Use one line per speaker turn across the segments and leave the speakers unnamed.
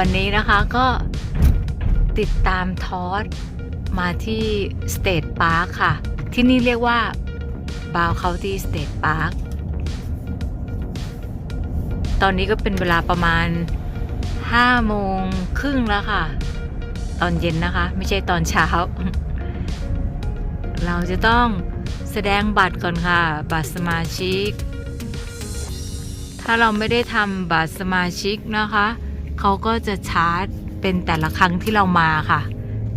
วันนี้นะคะก็ติดตามทอสมาที่สเตทพาร์คค่ะ ที่นี่เรียกว่าบาวเคาน์ตี้สเตทพาร์คตอนนี้ก็เป็นเวลาประมาณ5โมงครึ่งแล้วค่ะ ตอนเย็นนะคะ ไม่ใช่ตอนเช้า เราจะต้องแสดงบัตรก่อนค่ะ บัตรสมาชิก ถ้าเราไม่ได้ทำบัตรสมาชิกนะคะ เขาก็จะชาร์จเป็นแต่ละครั้งที่เรามาค่ะ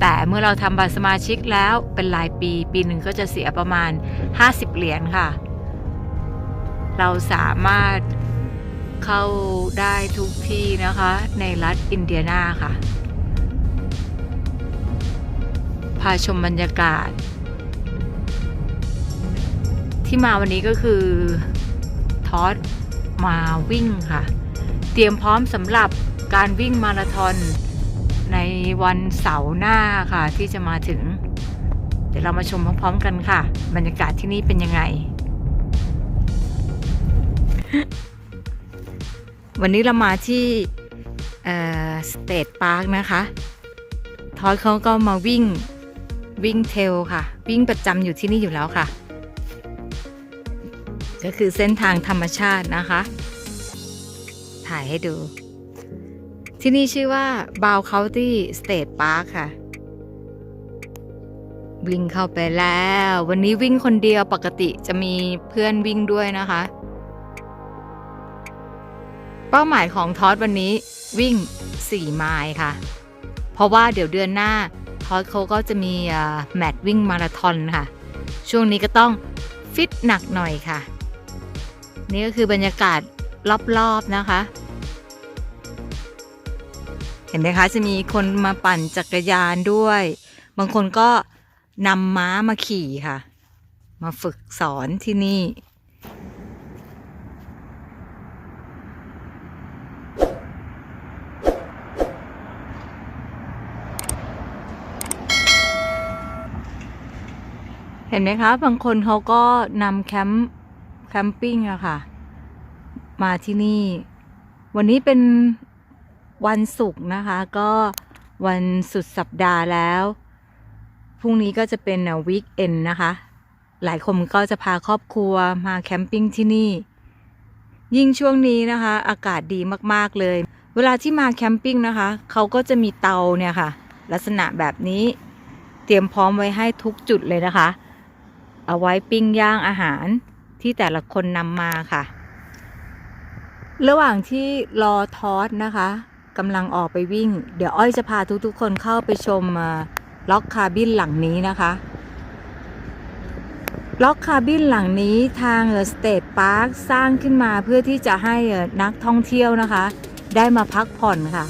แต่เมื่อเราทำบัตรสมาชิกแล้วเป็นรายปี ปีหนึ่งก็จะเสียประมาณ 50 เหรียญค่ะ เราสามารถเข้าได้ทุกที่นะคะ ในรัฐอินเดียนาค่ะพาชมบรรยากาศ ที่มาวันนี้ก็คือทอสมาวิ่งค่ะ เตรียมพร้อมสำหรับ การวิ่งมาราธอนในวันเสาร์หน้าค่ะที่จะมาถึง เดี๋ยวเรามาชมพร้อมๆกันค่ะ บรรยากาศที่นี่เป็นยังไง วันนี้เรามาที่สเตทพาร์คนะคะ ทอดเขาก็มาวิ่งวิ่งเทลค่ะ วิ่งประจำอยู่ที่นี่อยู่แล้วค่ะ ก็คือเส้นทางธรรมชาตินะคะ ถ่ายให้ดู ที่นี่ชื่อว่า b o w County State Park ค่ะ วิ่งเข้าไปแล้ว วันนี้วิ่งคนเดียวปกติจะมีเพื่อนวิ่งด้วยนะคะ เป้าหมายของทอสวันนี้วิ่ง 4 ไมล์ค่ะ เพราะว่าเดี๋ยวเดือนหน้าทอสเขาก็จะมีแมตช์วิ่งมาราธอนค่ะ ช่วงนี้ก็ต้องฟิตหนักหน่อยค่ะ นี่ก็คือบรรยากาศรอบๆนะคะ เห็นไหมคะจะมีคนมาปั่นจักรยานด้วย บางคนก็นำม้ามาขี่ค่ะ มาฝึกสอนที่นี่ เห็นไหมคะ บางคนเขาก็นำแคมป์แคมปิ้งอะค่ะ มาที่นี่ วันนี้เป็น วันศุกร์นะคะก็วันสุดสัปดาห์แล้ว พรุ่งนี้ก็จะเป็นวีคเอนนะคะ หลายคนก็จะพาครอบครัวมาแคมปิ้งที่นี่ ยิ่งช่วงนี้นะคะ อากาศดีมากๆเลย เวลาที่มาแคมปิ้งนะคะ เขาก็จะมีเตาเนี่ยค่ะ ลักษณะแบบนี้เตรียมพร้อมไว้ให้ทุกจุดเลยนะคะ เอาไว้ปิ้งย่างอาหารที่แต่ละคนนำมาค่ะ ระหว่างที่รอทอสนะคะ กำลังออกไปวิ่ง เดี๋ยวอ้อยจะพาทุกๆคนเข้าไปชมล็อกคาบินหลังนี้นะคะล็อกคาบินหลังนี้ทางสเตทพาร์คสร้างขึ้นมาเพื่อที่จะให้นักท่องเที่ยวนะคะ ได้มาพักผ่อนค่ะ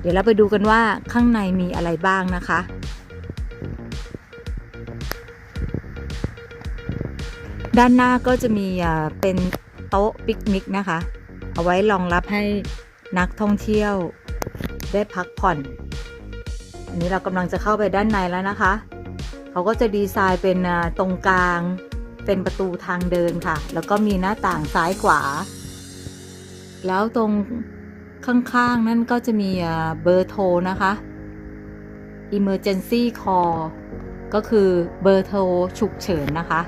เดี๋ยวเราไปดูกันว่าข้างในมีอะไรบ้างนะคะ ด้านหน้าก็จะมีเป็นโต๊ะปิกนิกนะคะ เอาไว้รองรับให้ นักท่องเที่ยวได้พักผ่อน อันนี้เรากำลังจะเข้าไปด้านในแล้วนะคะ เขาก็จะดีไซน์เป็นตรงกลาง เป็นประตูทางเดินค่ะ แล้วก็มีหน้าต่างซ้ายขวา แล้วตรงข้างๆ นั่นก็จะมีเบอร์โทรนะคะ Emergency Call ก็คือเบอร์โทรฉุกเฉินนะคะ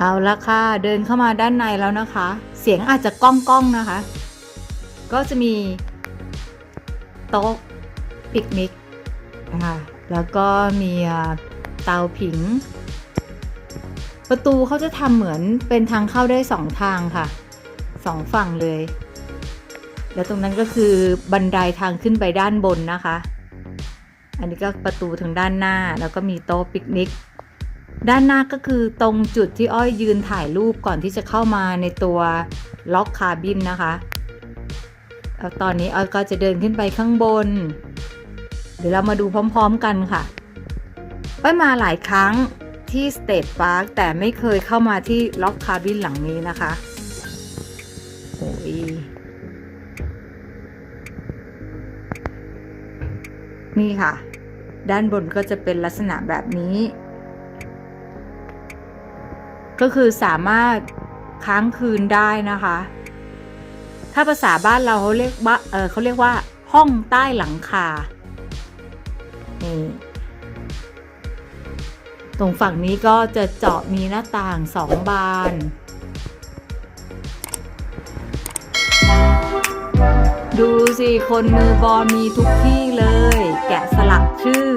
เอาละค่ะ เดินเข้ามาด้านในแล้วนะคะ เสียงอาจจะก้องก้องๆนะคะ ก็จะมีโต๊ะปิกนิกนะคะแล้วก็มีเตาผิง ประตูเขาจะทำเหมือนเป็นทางเข้าได้สองทางค่ะสองฝั่งเลย แล้วตรงนั้นก็คือบันไดทางขึ้นไปด้านบนนะคะ อันนี้ก็ประตูทางด้านหน้าแล้วก็มีโต๊ะปิกนิก ด้านหน้าก็คือตรงจุดที่อ้อยยืนถ่ายรูปก่อนที่จะเข้ามาในตัวล็อกคาบินนะคะแล้วตอนนี้อ้อยก็จะเดินขึ้นไปข้างบน เดี๋ยวเรามาดูพร้อมๆกันค่ะอ้อยมาหลายครั้งที่สเตทพาร์คแต่ไม่เคยเข้ามาที่ล็อกคาบินหลังนี้นะคะโอ้ยนี่ค่ะ ด้านบนก็จะเป็นลักษณะแบบนี้ ก็คือสามารถค้างคืนได้นะคะ ถ้าภาษาบ้านเราเขาเรียกว่าเออเขาเรียกว่า ห้องใต้หลังคา นี่ตรงฝั่งนี้ก็จะเจาะมีหน้าต่างสองบาน ดูสิ คนมือบอลมีทุกที่เลย แกะสลักชื่อ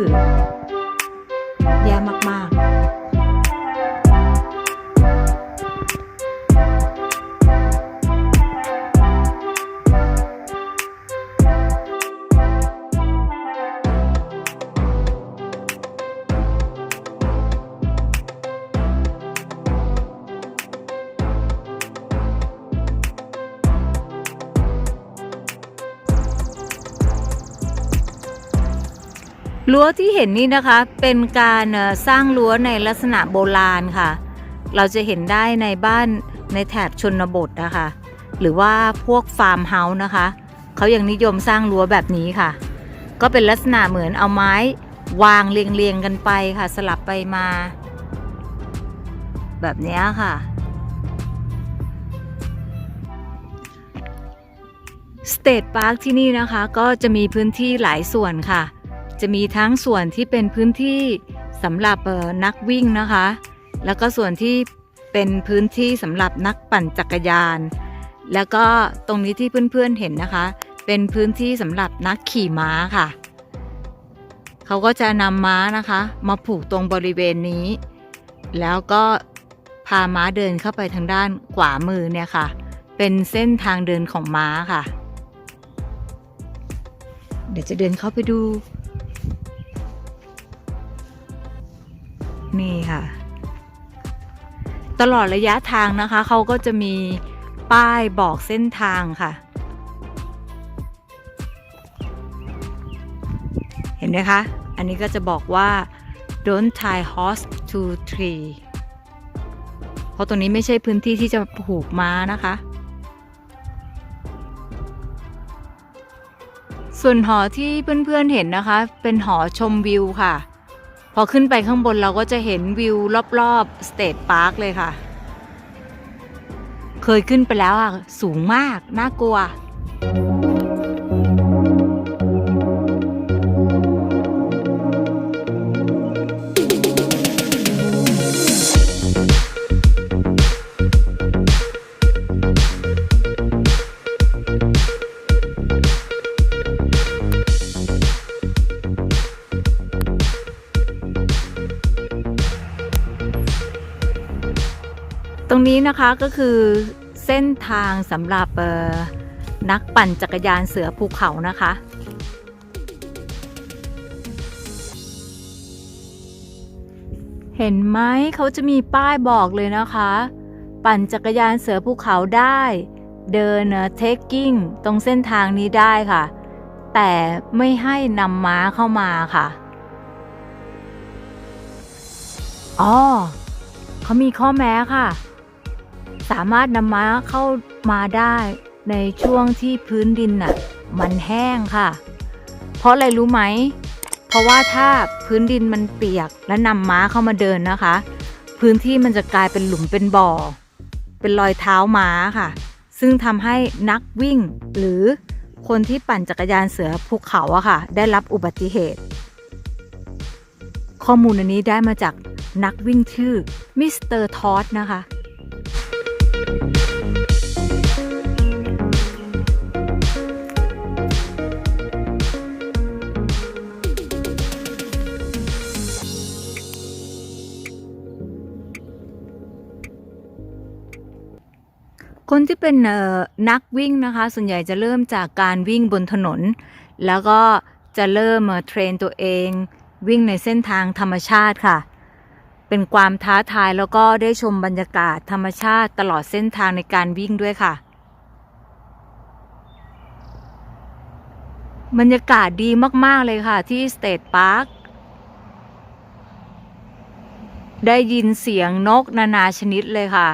รั้วที่เห็นนี่นะคะเป็นการสร้างรั้วในลักษณะโบราณค่ะ เราจะเห็นได้ในบ้านในแถบชนบทนะคะ หรือว่าพวกฟาร์มเฮาส์นะคะ เขายังนิยมสร้างรั้วแบบนี้ค่ะ ก็เป็นลักษณะเหมือนเอาไม้วางเรียงๆกันไปค่ะ สลับไปมา แบบนี้ค่ะสเตทพาร์คที่นี่นะคะก็จะมีพื้นที่หลายส่วนค่ะ จะมีทั้งส่วนที่เป็นพื้นที่สำหรับนักวิ่งนะคะ แล้วก็ส่วนที่เป็นพื้นที่สำหรับนักปั่นจักรยาน แล้วก็ตรงนี้ที่เพื่อนๆเห็นนะคะ เป็นพื้นที่สำหรับนักขี่ม้าค่ะ เขาก็จะนำม้านะคะ มาผูกตรงบริเวณนี้ แล้วก็พาม้าเดินเข้าไปทางด้านขวามือเนี่ยค่ะ เป็นเส้นทางเดินของม้าค่ะ เดี๋ยวจะเดินเข้าไปดู นี่ค่ะ ตลอดระยะทางนะคะ เขาก็จะมีป้ายบอกเส้นทางค่ะ เห็นไหมคะ อันนี้ก็จะบอกว่า don't tie horse to tree เพราะตรงนี้ไม่ใช่พื้นที่ที่จะผูกม้านะคะ ส่วนหอที่เพื่อนๆเห็นนะคะ เป็นหอชมวิวค่ะ พอขึ้นไปข้างบนเราก็จะเห็นวิวรอบๆสเตทพาร์คเลยค่ะ เคยขึ้นไปแล้วอะ สูงมาก น่ากลัวต รงนี้นะคะก็คือเส้นทางสำหรับนักปั่นจักรยานเสือภูเขานะคะ เห็นไหมเขาจะมีป้ายบอกเลยนะคะ ปั่นจักรยานเสือภูเขาได้ เดินเทคกิ้งตรงเส้นทางนี้ได้ค่ะ แต่ไม่ให้นำม้าเข้ามาค่ะอ๋อเขามีข้อแม้ค่ะ สามารถนำม้าเข้ามาได้ในช่วงที่พื้นดินน่ะมันแห้งค่ะ เพราะอะไรรู้ไหม เพราะว่าถ้าพื้นดินมันเปียกและนำม้าเข้ามาเดินนะคะ พื้นที่มันจะกลายเป็นหลุมเป็นบ่อ เป็นรอยเท้าม้าค่ะ ซึ่งทำให้นักวิ่งหรือคนที่ปั่นจักรยานเสือภูเขาอะค่ะ ได้รับอุบัติเหตุ ข้อมูลอันนี้ได้มาจากนักวิ่งชื่อมิสเตอร์ทอดนะคะ คนที่เป็นนักวิ่งนะคะ ส่วนใหญ่จะเริ่มจากการวิ่งบนถนน แล้วก็จะเริ่มเทรนตัวเอง วิ่งในเส้นทางธรรมชาติค่ะ เป็นความท้าทายแล้วก็ได้ชมบรรยากาศธรรมชาติตลอดเส้นทางในการวิ่งด้วยค่ะ บรรยากาศดีมาก ๆ เลยค่ะที่สเตทพาร์คได้ยินเสียงนกนานาชนิดเลยค่ะ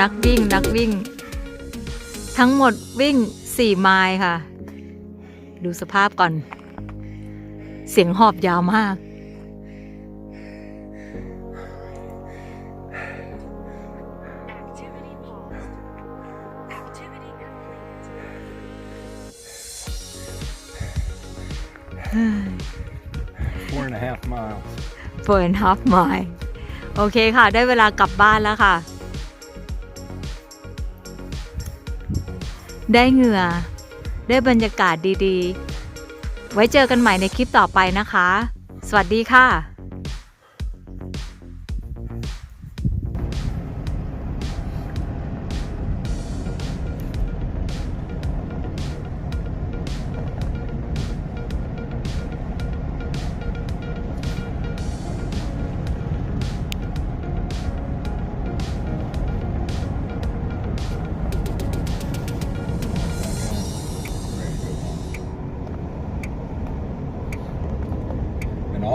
นักวิ่งนักวิ่ง ทั้งหมดวิ่ง4ไมล์ค่ะ ดูสภาพก่อน เสียงหอบยาวมาก
Activity paused. Activity complete.
Four and a half miles.
four and a half mile โอเคค่ะ ได้เวลากลับบ้านแล้วค่ะ ได้เหงื่อ ได้บรรยากาศดีๆ ไว้เจอกันใหม่ในคลิปต่อไปนะคะ สวัสดีค่ะ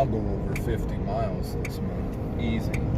I'll go over 50 miles this month. Easy.